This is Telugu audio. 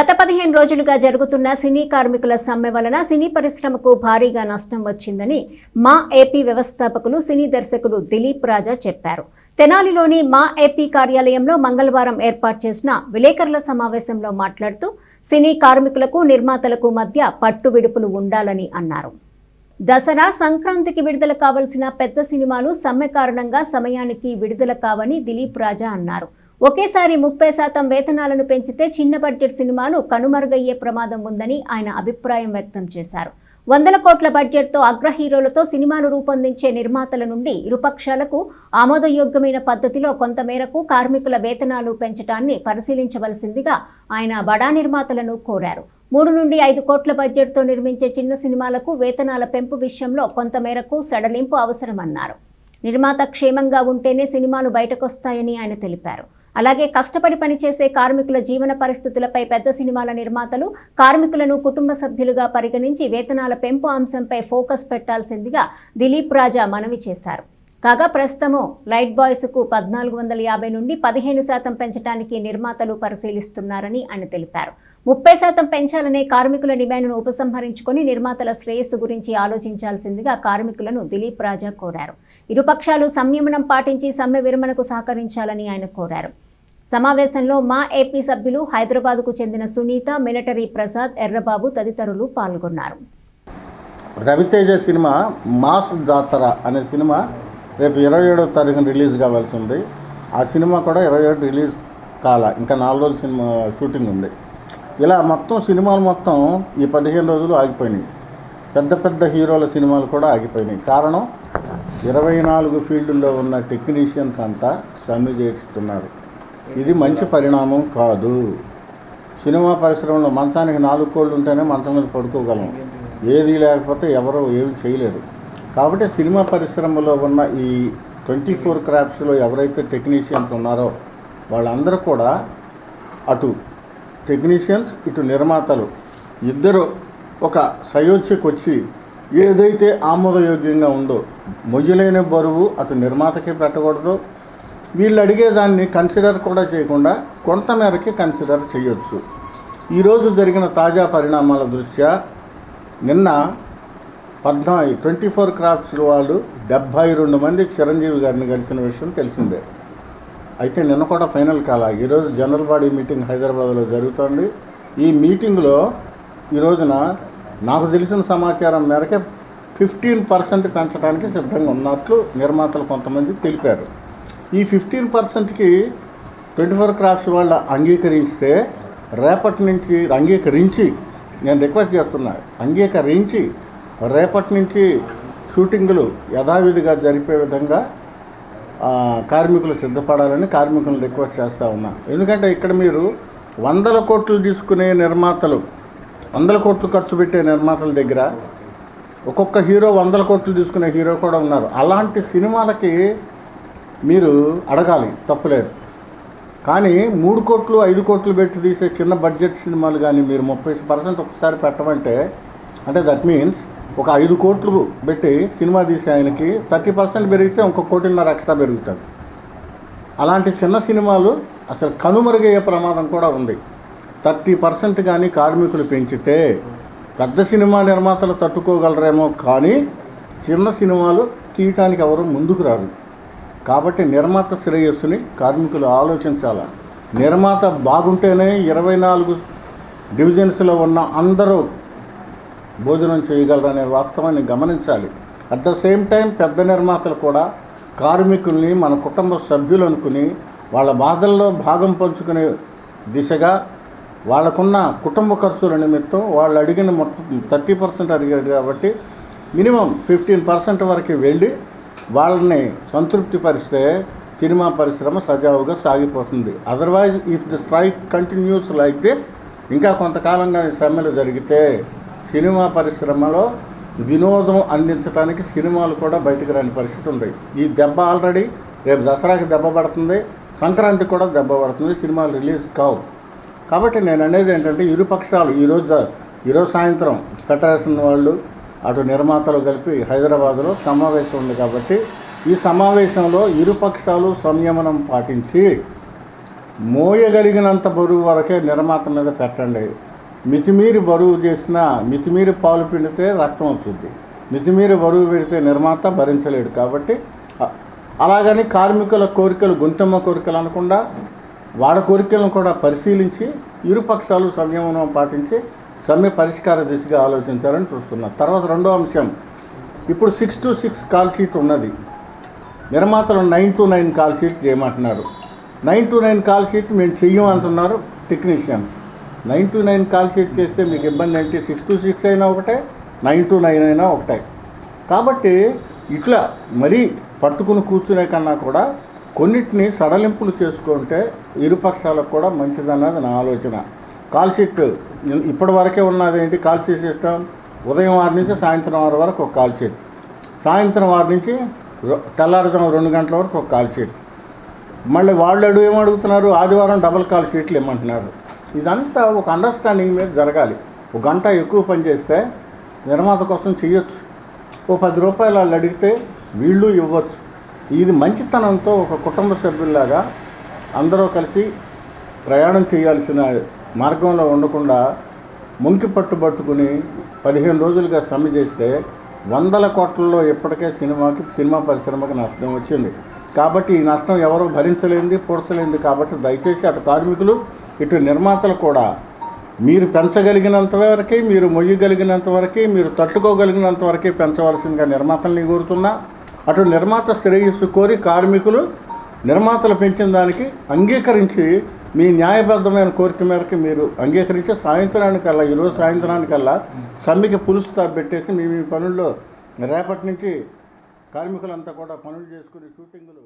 గత పదిహేను రోజులుగా జరుగుతున్న సినీ కార్మికుల సమ్మె వలన సినీ పరిశ్రమకు భారీగా నష్టం వచ్చిందని మా ఏపీ వ్యవస్థాపకులు సినీ దర్శకుడు దిలీప్ రాజా చెప్పారు. తెనాలిలోని మా ఏపీ కార్యాలయంలో మంగళవారం ఏర్పాటు చేసిన విలేకరుల సమావేశంలో మాట్లాడుతూ సినీ కార్మికులకు నిర్మాతలకు మధ్య పట్టు విడుపులు ఉండాలని అన్నారు. దసరా సంక్రాంతికి విడుదల కావలసిన పెద్ద సినిమాలు సమ్మె కారణంగా సమయానికి విడుదల కావని దిలీప్ రాజా అన్నారు. ఒకేసారి ముప్పై శాతం వేతనాలను పెంచితే చిన్న బడ్జెట్ సినిమాలు కనుమరుగయ్యే ప్రమాదం ఉందని ఆయన అభిప్రాయం వ్యక్తం చేశారు. వందల కోట్ల బడ్జెట్తో అగ్ర హీరోలతో సినిమాను రూపొందించే నిర్మాతల నుండి ఇరుపక్షాలకు ఆమోదయోగ్యమైన పద్ధతిలో కొంతమేరకు కార్మికుల వేతనాలు పెంచడాన్ని పరిశీలించవలసిందిగా ఆయన బడా నిర్మాతలను కోరారు. మూడు నుండి ఐదు కోట్ల బడ్జెట్తో నిర్మించే చిన్న సినిమాలకు వేతనాల పెంపు విషయంలో కొంతమేరకు సడలింపు అవసరమన్నారు. నిర్మాత క్షేమంగా ఉంటేనే సినిమాలు బయటకొస్తాయని ఆయన తెలిపారు. అలాగే కష్టపడి పనిచేసే కార్మికుల జీవన పరిస్థితులపై పెద్ద సినిమాల నిర్మాతలు కార్మికులను కుటుంబ సభ్యులుగా పరిగణించి వేతనాల పెంపు అంశంపై ఫోకస్ పెట్టాల్సిందిగా దిలీప్ రాజా మనవి చేశారు. కాగా ప్రస్తుతము లైట్ బాయ్స్కు పద్నాలుగు వందల యాభై నుండి పదిహేను శాతం పెంచడానికి నిర్మాతలు పరిశీలిస్తున్నారని ఆయన తెలిపారు. ముప్పై శాతం పెంచాలనే కార్మికుల డిమాండ్ను ఉపసంహరించుకొని నిర్మాతల శ్రేయస్సు గురించి ఆలోచించాల్సిందిగా కార్మికులను దిలీప్ రాజా కోరారు. ఇరుపక్షాలు సంయమనం పాటించి సమ్మె విరమణకు సహకరించాలని ఆయన కోరారు. సమావేశంలో మా ఏపీ సభ్యులు హైదరాబాద్కు చెందిన సునీత మిలిటరీ ప్రసాద్ ఎర్రబాబు తదితరులు పాల్గొన్నారు. రవితేజ సినిమా మాస్ జాతర అనే సినిమా రేపు ఇరవై ఏడవ తారీఖున రిలీజ్ కావాల్సి ఉంది. ఆ సినిమా కూడా ఇరవై ఏడు రిలీజ్ కాల. ఇంకా నాలుగు రోజులు సినిమా షూటింగ్ ఉంది. ఇలా మొత్తం సినిమాలు మొత్తం ఈ పదిహేను రోజులు ఆగిపోయినాయి. పెద్ద పెద్ద హీరోల సినిమాలు కూడా ఆగిపోయినాయి. కారణం ఇరవై నాలుగు ఫీల్డ్లో ఉన్న టెక్నీషియన్స్ అంతా సమ్మె చేస్తున్నారు. ఇది మంచి పరిణామం కాదు. సినిమా పరిశ్రమలో మంచానికి నాలుగు కోళ్ళు ఉంటేనే మంచం మీద పడుకోగలం. ఏది లేకపోతే ఎవరు ఏమి చేయలేరు. కాబట్టి సినిమా పరిశ్రమలో ఉన్న ఈ ట్వంటీ ఫోర్ క్రాఫ్ట్స్లో ఎవరైతే టెక్నీషియన్స్ ఉన్నారో వాళ్ళందరూ కూడా అటు టెక్నీషియన్స్ ఇటు నిర్మాతలు ఇద్దరు ఒక సయోధ్యకు వచ్చి ఏదైతే ఆమోదయోగ్యంగా ఉందో మొయ్యలైన బరువు అటు నిర్మాతకి పెట్టకూడదు. వీళ్ళు అడిగేదాన్ని కన్సిడర్ కూడా చేయకుండా కొంతమేరకి కన్సిడర్ చేయొచ్చు. ఈరోజు జరిగిన తాజా పరిణామాల దృష్ట్యా నిన్న పద్నాలుగు ట్వంటీ ఫోర్ క్రాఫ్ట్స్ వాళ్ళు డెబ్భై రెండు మంది చిరంజీవి గారిని కలిసిన విషయం తెలిసిందే. అయితే నిన్న కూడా ఫైనల్ కాల. ఈరోజు జనరల్ బాడీ మీటింగ్ హైదరాబాద్లో జరుగుతోంది. ఈ మీటింగ్లో ఈ రోజున నాకు తెలిసిన సమాచారం మేరకే ఫిఫ్టీన్ పర్సెంట్ పెంచడానికి సిద్ధంగా ఉన్నట్లు నిర్మాతలు కొంతమంది తెలిపారు. ఈ ఫిఫ్టీన్ పర్సెంట్కి ట్వంటీ ఫోర్ క్రాఫ్ట్స్ వాళ్ళు అంగీకరిస్తే రేపటి నుంచి అంగీకరించి నేను రిక్వెస్ట్ చేస్తున్నా అంగీకరించి రేపటి నుంచి షూటింగులు యథావిధిగా జరిపే విధంగా కార్మికులు సిద్ధపడాలని కార్మికులను రిక్వెస్ట్ చేస్తూ ఉన్నా. ఎందుకంటే ఇక్కడ మీరు వందల కోట్లు తీసుకునే నిర్మాతలు వందల కోట్లు ఖర్చు పెట్టే నిర్మాతల దగ్గర ఒక్కొక్క హీరో వందల కోట్లు తీసుకునే హీరో కూడా ఉన్నారు. అలాంటి సినిమాలకి మీరు అడగాలి తప్పులేదు. కానీ మూడు కోట్లు ఐదు కోట్లు పెట్టి తీసే చిన్న బడ్జెట్ సినిమాలు కానీ మీరు ముప్పై పర్సెంట్ ఒకసారి పెట్టమంటే అంటే దట్ మీన్స్ ఒక ఐదు కోట్లు పెట్టి సినిమా తీసే ఆయనకి థర్టీ పర్సెంట్ పెరిగితే ఇంకో కోటిన్నర ఎక్స్ట్రా పెరుగుతుంది. అలాంటి చిన్న సినిమాలు అసలు కనుమరుగయ్యే ప్రమాదం కూడా ఉంది. థర్టీ పర్సెంట్ కానీ కార్మికులు పెంచితే పెద్ద సినిమా నిర్మాతలు తట్టుకోగలరేమో కానీ చిన్న సినిమాలు తీయటానికి ఎవరు ముందుకు రారు. కాబట్టి నిర్మాత శ్రేయస్సుని కార్మికులు ఆలోచించాలి. నిర్మాత బాగుంటేనే ఇరవై నాలుగు డివిజన్స్లో ఉన్న అందరూ భోజనం చేయగలరనే వాస్తవాన్ని గమనించాలి. అట్ ద సేమ్ టైం పెద్ద నిర్మాతలు కూడా కార్మికుల్ని మన కుటుంబ సభ్యులు అనుకుని వాళ్ళ బాధల్లో భాగం పంచుకునే దిశగా వాళ్ళకున్న కుటుంబ ఖర్చుల నిమిత్తం వాళ్ళు అడిగిన మొత్తం థర్టీ పర్సెంట్ అడిగారు కాబట్టి మినిమం ఫిఫ్టీన్ పర్సెంట్ వరకు వెళ్ళి వాళ్ళని సంతృప్తిపరిస్తే సినిమా పరిశ్రమ సజావుగా సాగిపోతుంది. Otherwise if the strike continues like this ఇంకా కొంతకాలంగా సమ్మెలు జరిగితే సినిమా పరిశ్రమలో వినోదం అందించడానికి సినిమాలు కూడా బయటకు రాని పరిస్థితి ఉంది. ఈ దెబ్బ ఆల్రెడీ రేపు దసరాకి దెబ్బ పడుతుంది. సంక్రాంతికి కూడా దెబ్బ పడుతుంది. సినిమాలు రిలీజ్ కావు. కాబట్టి నేను అనేది ఏంటంటే ఇరు పక్షాలు ఈరోజు ఈరోజు సాయంత్రం ఫెడరేషన్ వాళ్ళు అటు నిర్మాతలు కలిపి హైదరాబాద్లో సమావేశం ఉంది కాబట్టి ఈ సమావేశంలో ఇరు పక్షాలు సంయమనం పాటించి మోయగలిగినంత బరువు వరకే నిర్మాత మీద పెట్టండి. మితిమీరి బరువు చేసిన మితిమీరి పాలు పిండితే రక్తం వస్తుంది. మితిమీరి బరువు పెడితే నిర్మాత భరించలేడు కాబట్టి అలాగని కార్మికుల కోరికలు గుంతమ్మ కోరికలు అనకుండా వాళ్ళ కోరికలను కూడా పరిశీలించి ఇరుపక్షాలు సంయమనం పాటించి సమ్మె పరిష్కార దిశగా ఆలోచించాలని చూస్తున్నారు. తర్వాత రెండో అంశం. ఇప్పుడు six to six call sheet ఉన్నది. నిర్మాతలు nine to nine call sheet చేయమంటున్నారు. Nine to nine call sheet మేము చెయ్యమంటున్నారు technicians. Nine to nine call sheet చేస్తే మీకు ఇబ్బంది అంటే సిక్స్ టు సిక్స్ అయినా ఒకటే నైన్ టు నైన్ అయినా ఒకటే. కాబట్టి ఇట్లా మరీ పట్టుకుని కూర్చునే కన్నా కూడా కొన్నిటిని సడలింపులు చేసుకుంటే ఇరుపక్షాలకు కూడా మంచిదన్నది నా ఆలోచన. కాల్ షీట్ ఇప్పటి వరకే ఉన్నది ఏంటి? కాల్ షీట్ సిస్టమ్ ఉదయం ఆరు నుంచి సాయంత్రం ఆరు వరకు ఒక కాల్ షీట్. సాయంత్రం ఆరు నుంచి రొ- తెల్లారుజాము రెండు గంటల వరకు ఒక కాల్ షీట్. మళ్ళీ వాళ్ళు అడుగు ఏమడుగుతున్నారు ఆదివారం డబుల్ కాల్ షీట్లు ఇమ్మంటున్నారు. ఇదంతా ఒక అండర్స్టాండింగ్ మీద జరగాలి. ఒక గంట ఎక్కువ పని చేస్తే నిర్మాత కోసం చేయొచ్చు ఓ పది రూపాయలు వాళ్ళు అడిగితే వీళ్ళు ఇవ్వచ్చు. ఇది మంచితనంతో ఒక కుటుంబ సభ్యుల్లాగా అందరూ కలిసి ప్రయాణం చేయాల్సిన మార్గంలో ఉండకుండా ముంకి పట్టు పట్టుకుని పదిహేను రోజులుగా సమ్మె చేస్తే వందల కోట్లలో ఇప్పటికే సినిమాకి సినిమా పరిశ్రమకి నష్టం వచ్చింది. కాబట్టి ఈ నష్టం ఎవరు భరించలేంది పూడ్చలేంది కాబట్టి దయచేసి అటు కార్మికులు ఇటు నిర్మాతలు కూడా మీరు పెంచగలిగినంత వరకే మీరు మొయ్యగలిగినంత వరకే మీరు తట్టుకోగలిగినంత వరకే పెంచవలసిందిగా నిర్మాతల్ని కోరుతున్నా. అటు నిర్మాత శ్రేయస్సు కోరి కార్మికులు నిర్మాతలు పెంచిన దానికి అంగీకరించి మీ న్యాయబద్ధమైన కోరిక మేరకు మీరు అంగీకరించి సాయంత్రానికల్లా ఈరోజు సాయంత్రానికల్లా సమ్మెకి పులుసు పెట్టేసి మీ మీ పనుల్లో రేపటి నుంచి కార్మికులంతా కూడా పనులు చేసుకుని షూటింగులు